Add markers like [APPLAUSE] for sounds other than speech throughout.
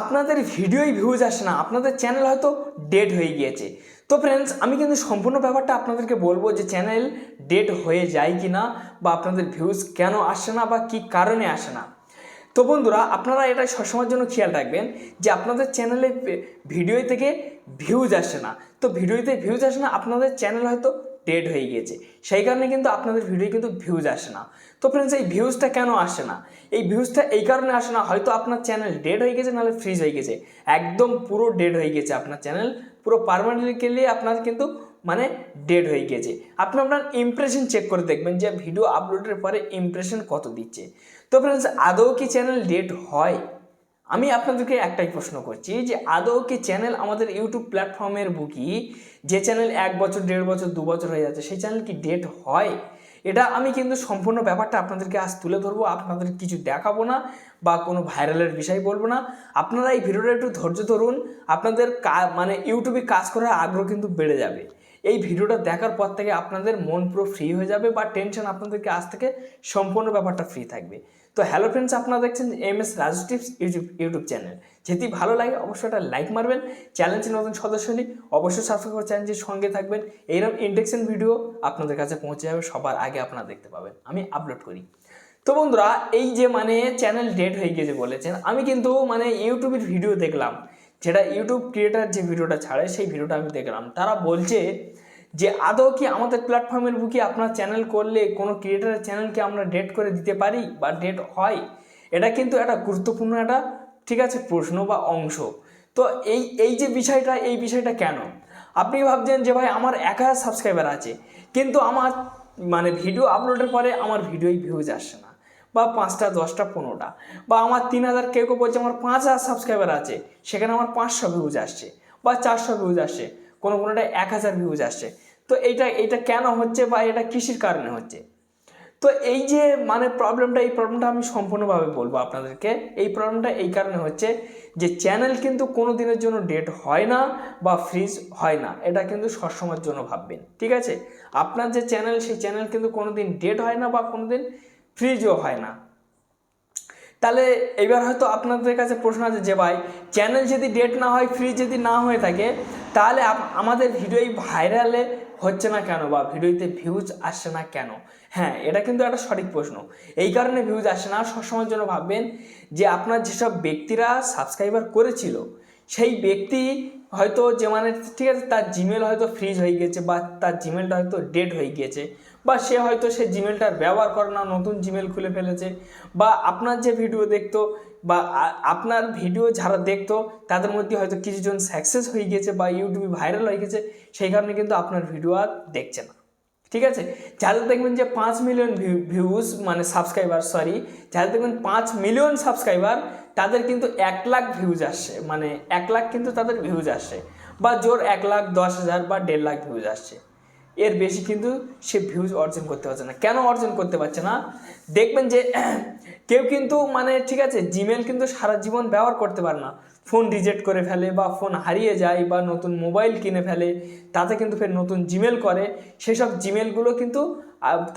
আপনাদের ভিডিওই ভিউজ আসে না, আপনাদের চ্যানেল হয়তো ডেড হয়ে গিয়েছে। তো ফ্রেন্ডস আমি কিন্তু সম্পূর্ণ ব্যাপারটা আপনাদেরকে বলব যে চ্যানেল ডেড হয়ে যায় কি না বা আপনাদের ভিউজ কেন আসে না বা কী কারণে আসে না। তো বন্ধুরা, আপনারা এটা সবসময়ের জন্য খেয়াল রাখবেন যে আপনাদের চ্যানেলে ভিডিও থেকে ভিউজ আসে না। তো ভিডিওতে ভিউজ আসে না, আপনাদের চ্যানেল হয়তো ডেড হয়ে গিয়েছে। সেই কারণে কিন্তু আপনাদের ভিডিও কিন্তু ভিউজ আসে না। তো ফ্রেন্ডস এই ভিউজটা কেন আসে না? এই ভিউজটা এই কারণে আসে না, হয়তো আপনার চ্যানেল ডেড হয়ে গেছে, নাহলে ফ্রিজ হয়ে গেছে। একদম পুরো ডেড হয়ে গেছে আপনার চ্যানেল পুরো পারমানেন্টলি আপনার কিন্তু মানে ডেড হয়ে গেছে। আপনি আপনার ইমপ্রেশন চেক করে দেখবেন যে ভিডিও আপলোডের পরে ইমপ্রেশন কত দিচ্ছে। তো ফ্রেন্ডস আদৌ কি চ্যানেল ডেড হয়? আমি আপনাদেরকে একটাই প্রশ্ন করছি যে আদৌ কি চ্যানেল আমাদের ইউটিউব প্ল্যাটফর্মের বুকি? যে চ্যানেল এক বছর, দেড় বছর, দু বছর হয়ে যাচ্ছে, সেই চ্যানেল কি ডেট হয়? এটা আমি কিন্তু সম্পূর্ণ ব্যাপারটা আপনাদেরকে আজ তুলে ধরবো, আপনাদের কিছু দেখাবো না বা কোনো ভাইরালের বিষয় বলব না। আপনারা এই ভিডিওটা একটু ধৈর্য ধরুন, আপনাদের মানে ইউটিউবে কাজ করার আগ্রহ কিন্তু বেড়ে যাবে। এই ভিডিওটা দেখার পর থেকে আপনাদের মন পুরো ফ্রি হয়ে যাবে বা টেনশন আপনাদেরকে আজ থেকে সম্পূর্ণ ব্যাপারটা ফ্রি থাকবে। তো হ্যালো ফ্রেন্ডস আপনারা দেখছেন M S Raju tips YouTube YouTube channel যদি ভালো লাগে, অবশ্যই একটা লাইক মারবেন। চ্যানেলটি নতুন সদস্য হলে অবশ্যই সাবস্ক্রাইব করে চ্যানেলটির সঙ্গে থাকবেন। এইরকম ইন্ডেকশন ভিডিও আপনাদের কাছে পৌঁছে যাবে, সবার আগে আপনারা দেখতে পাবেন। আমি আপলোড করি। তো বন্ধুরা, এই যে মানে চ্যানেল ডেট হয়ে গিয়েছে বলেছেন, আমি কিন্তু মানে ইউটিউবের ভিডিও দেখলাম। যেটা ইউটিউব ক্রিয়েটার যে ভিডিওটা ছাড়ে, সেই ভিডিওটা আমি দেখলাম। তারা বলছে যে আদৌ কি আমাদের প্ল্যাটফর্মের বুকে আপনার চ্যানেল করলে কোনো ক্রিয়েটারের চ্যানেলকে আমরা ডেট করে দিতে পারি বা ডেট হয়? এটা কিন্তু একটা গুরুত্বপূর্ণ একটা, ঠিক আছে, প্রশ্ন বা অংশ। তো এই এই যে বিষয়টা, এই বিষয়টা কেন? আপনি ভাবছেন যে ভাই আমার এক হাজার সাবস্ক্রাইবার আছে, কিন্তু আমার মানে ভিডিও আপলোডের পরে আমার ভিডিওই ভিউজ আসে না, বা পাঁচটা, দশটা, পনেরোটা, বা আমার তিন হাজার কেউ কেউ বলছে আমার পাঁচ হাজার সাবস্ক্রাইবার আছে, সেখানে আমার পাঁচশো ভিউজ আসছে, বা চারশো ভিউজ আসছে, কোনো কোনোটা এক হাজার ভিউজ আসছে। তো এইটা এটা কেন হচ্ছে বা এটা কৃষির কারণে হচ্ছে? তো এই যে মানে প্রবলেমটা এই প্রবলেমটা আমি সম্পূর্ণভাবে বলব আপনাদেরকে। এই প্রবলেমটা এই কারণে হচ্ছে যে চ্যানেল কিন্তু কোনো দিনের জন্য ডেট হয় না বা ফ্রিজ হয় না। এটা কিন্তু সবসময়ের জন্য ভাববেন, ঠিক আছে? আপনার যে চ্যানেল সেই চ্যানেল কিন্তু কোনো দিন ডেট হয় না বা কোনো দিন ফ্রিজও হয় না। তাহলে এবার হয়তো আপনাদের কাছে প্রশ্ন আছে যে ভাই চ্যানেল যদি ডেট না হয় ফ্রি যদি না হয়ে থাকে, তাহলে আমাদের ভিডিওই ভাইরালে হচ্ছে না কেন বা ভিডিওতে ভিউজ আসছে না কেন? হ্যাঁ এটা কিন্তু একটা সঠিক প্রশ্ন। এই কারণে ভিউজ আসে না। সবসময়ের জন্য ভাববেন যে আপনার যেসব ব্যক্তিরা সাবস্ক্রাইবার করেছিল, সেই ব্যক্তি হয়তো যে মানে ঠিক আছে, তার জিমেল হয়তো ফ্রিজ হয়ে গিয়েছে বা তার জিমেলটা হয়তো ডেড হয়ে গিয়েছে বা সে হয়তো সে জিমেলটার ব্যবহার করে না, নতুন জিমেল খুলে ফেলেছে, বা আপনার যে ভিডিও দেখতো, বা আপনার ভিডিও যারা দেখতো, তাদের মধ্যে হয়তো কিছুজন সাকসেস হয়ে গেছে বা ইউটিউবে ভাইরাল হয়ে গেছে, সেই কারণে কিন্তু আপনার ভিডিও আর দেখছে না। ঠিক আছে? যাদের দেখবেন যে পাঁচ মিলিয়ন ভিউজ মানে সাবস্ক্রাইবার সরি যাদের দেখবেন পাঁচ মিলিয়ন সাবস্ক্রাইবার তাদের কিন্তু এক লাখ ভিউজ আসছে মানে এক লাখ কিন্তু তাদের ভিউজ আসছে, বা জোর এক লাখ, দশ হাজার বা দেড় লাখ ভিউজ আসছে। এর বেশি কিন্তু সে ভিউজ অর্জন করতে পারছে না। কেন অর্জন করতে পারছে না? দেখবেন যে, [CLEARS THROAT] কেউ কিন্তু মানে ঠিক আছে জিমেল কিন্তু সারা জীবন ব্যবহার করতে পারে না। ফোন রিজেক্ট করে ফেলে বা ফোন হারিয়ে যায় বা নতুন মোবাইল কিনে ফেলে, তাতে কিন্তু ফের নতুন জিমেল করে। সেসব জিমেলগুলো কিন্তু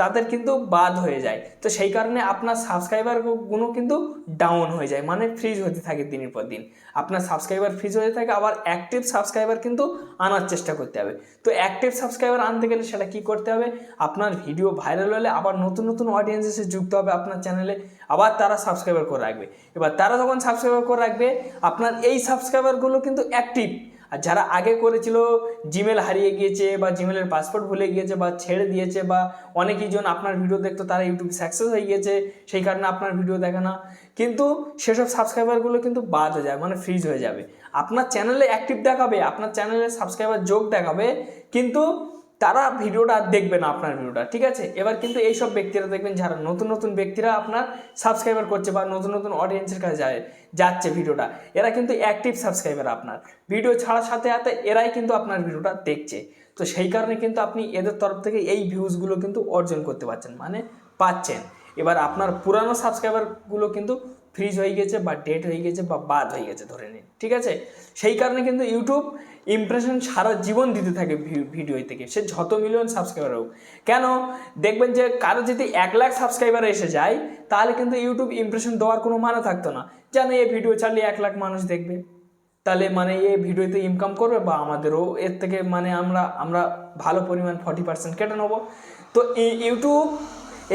তাদের কিন্তু বাদ হয়ে যায়। তো সেই কারণে আপনার সাবস্ক্রাইবারগুলো কিন্তু ডাউন হয়ে যায় মানে ফ্রিজ হতে থাকে দিনের পর দিন। আপনার সাবস্ক্রাইবার ফ্রিজ হয়ে থাকে, আবার অ্যাক্টিভ সাবস্ক্রাইবার কিন্তু আনার চেষ্টা করতে হবে। তো অ্যাক্টিভ সাবস্ক্রাইবার আনতে গেলে সেটা কি করতে হবে? আপনার ভিডিও ভাইরাল হলে আবার নতুন নতুন অডিয়েন্স এসে যুক্ত হবে আপনার চ্যানেলে আবার তারা সাবস্ক্রাইবার করে রাখবে। এবার তারা যখন সাবস্ক্রাইবার করে রাখবে, আপনার এই সাবস্ক্রাইবারগুলো কিন্তু অ্যাক্টিভ আর যারা আগে করেছিল জিমেল হারিয়ে গিয়েছে বা জিমেলের পাসপোর্ট ভুলে গিয়েছে বা ছেড়ে দিয়েছে বা অনেকই জন আপনার ভিডিও দেখতো, তারা ইউটিউব সাকসেস হয়ে গিয়েছে, সেই কারণে আপনার ভিডিও দেখে না। কিন্তু সেসব সাবস্ক্রাইবারগুলো কিন্তু বাদ হয়ে যায় মানে ফ্রিজ হয়ে যাবে। আপনার চ্যানেলে অ্যাক্টিভ দেখাবে, আপনার চ্যানেলে সাবস্ক্রাইবার যোগ দেখাবে, কিন্তু তারা ভিডিওটা দেখবে না আপনার ভিডিওটা, ঠিক আছে? এবার কিন্তু এইসব ব্যক্তিরা দেখবেন যারা নতুন নতুন ব্যক্তিরা আপনার সাবস্ক্রাইবার করছে বা নতুন নতুন অডিয়েন্সের কাছে যায়, যাচ্ছে ভিডিওটা, এরা কিন্তু অ্যাক্টিভ সাবস্ক্রাইবার আপনার। ভিডিও ছাড়ার সাথে সাথে এরাই কিন্তু আপনার ভিডিওটা দেখছে। তো সেই কারণে কিন্তু আপনি এদের তরফ থেকে এই ভিউজগুলো কিন্তু অর্জন করতে পারছেন মানে পাচ্ছেন। এবার আপনার পুরানো সাবস্ক্রাইবারগুলো কিন্তু ফ্রিজ হয়ে গেছে বা ডেট হয়ে গেছে বা বাদ হয়ে গেছে, ধরে নিন, ঠিক আছে? সেই কারণে কিন্তু ইউটিউব ইমপ্রেশন সারা জীবন দিতে থাকে ভিডিও থেকে। সে যত মিলিয়ন সাবস্ক্রাইবার হোক। কেন? দেখবেন যে কারও যদি এক লাখ সাবস্ক্রাইবার এসে যায়, তাহলে কিন্তু ইউটিউব ইমপ্রেশন দেওয়ার কোনো মানে থাকতো না। জানে এই ভিডিও চালিয়ে এক লাখ মানুষ দেখবে। তাহলে মানে এই ভিডিওতে ইনকাম করবে বা আমাদেরও এর থেকে মানে আমরা আমরা ভালো পরিমাণ ফর্টি পার্সেন্ট কেটে নেব। তো ইউটিউব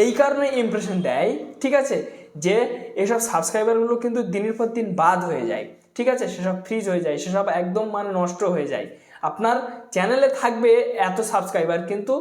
এই কারণে ইমপ্রেশন দেয়, ঠিক আছে? যে এসব সাবস্ক্রাইবারগুলো কিন্তু দিনের পর দিন বাদ হয়ে যায়, ঠিক আছে? সেসব ফ্রিজ হয়ে যায়, সেসব একদম মানে নষ্ট হয়ে যায়। আপনার চ্যানেলে থাকবে এত সাবস্ক্রাইবার কিন্তু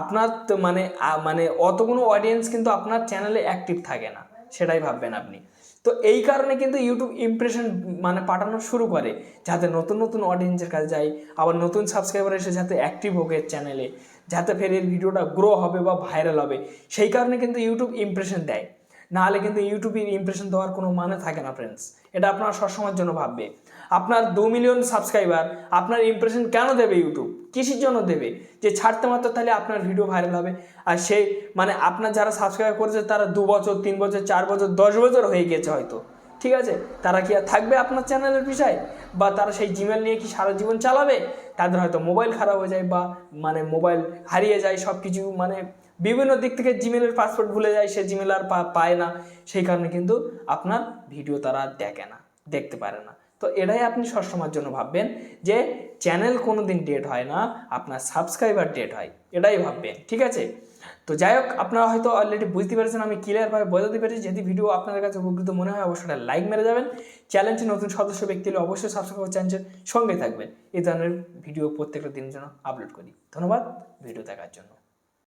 আপনার মানে মানে অত কোনো অডিয়েন্স কিন্তু আপনার চ্যানেলে অ্যাক্টিভ থাকে না, সেটাই ভাববেন আপনি। তো এই কারণে কিন্তু ইউটিউব ইমপ্রেশন মানে পাঠানো শুরু করে, যাতে নতুন নতুন অডিয়েন্সের কাছে যায় আবার নতুন সাবস্ক্রাইবার এসে যাতে অ্যাক্টিভ হোক এর চ্যানেলে যাতে ফের এর ভিডিওটা গ্রো হবে বা ভাইরাল হবে। সেই কারণে কিন্তু ইউটিউব ইমপ্রেশন দেয়। নাহলে কিন্তু ইউটিউবের ইমপ্রেশন দেওয়ার কোনো মানে থাকে না ফ্রেন্ডস এটা আপনারা সবসময়ের জন্য ভাববে। আপনার দু মিলিয়ন সাবস্ক্রাইবার আপনার ইমপ্রেশন কেন দেবে ইউটিউব কিসের জন্য দেবে? যে ছাড়তে মাত্র তাহলে আপনার ভিডিও ভাইরাল হবে। আর সেই মানে আপনার যারা সাবস্ক্রাইব করেছে, তারা দু বছর, তিন বছর, চার বছর, দশ বছর হয়ে গেছে হয়তো। ঠিক আছে? তারা কি আর থাকবে আপনার চ্যানেলের বিষয়? বা তারা সেই জিমেল নিয়ে কি সারা জীবন চালাবে? তাদের হয়তো মোবাইল খারাপ হয়ে যায় বা মানে মোবাইল হারিয়ে যায় সব কিছু মানে বিভিন্ন দিক থেকে জিমেলের পাসওয়ার্ড ভুলে যায়, সে জিমেল আর পায় না। সেই কারণে কিন্তু আপনার ভিডিও তারা দেখে না, দেখতে পারে না। তো এটাই আপনি সবসময়ের জন্য ভাববেন যে চ্যানেল কোনো দিন ডেট হয় না, আপনার সাবস্ক্রাইবার ডেট হয়, এটাই ভাববেন, ঠিক আছে? তো যাই হোক, আপনারা হয়তো অলরেডি বুঝতে পেরেছেন, আমি ক্লিয়ারভাবে বোঝাতে পেরেছি। যদি ভিডিও আপনাদের কাছে উপকৃত মনে হয়, অবশ্যই লাইক মেরে যাবেন। চ্যালেঞ্জে নতুন সদস্য ব্যক্তি হলে অবশ্যই সাবস্ক্রাইব করে চ্যানেলের সঙ্গে থাকবেন। এই ধরনের ভিডিও প্রত্যেকটা দিনের জন্য আপলোড করি। ধন্যবাদ, ভিডিও দেখার জন্য।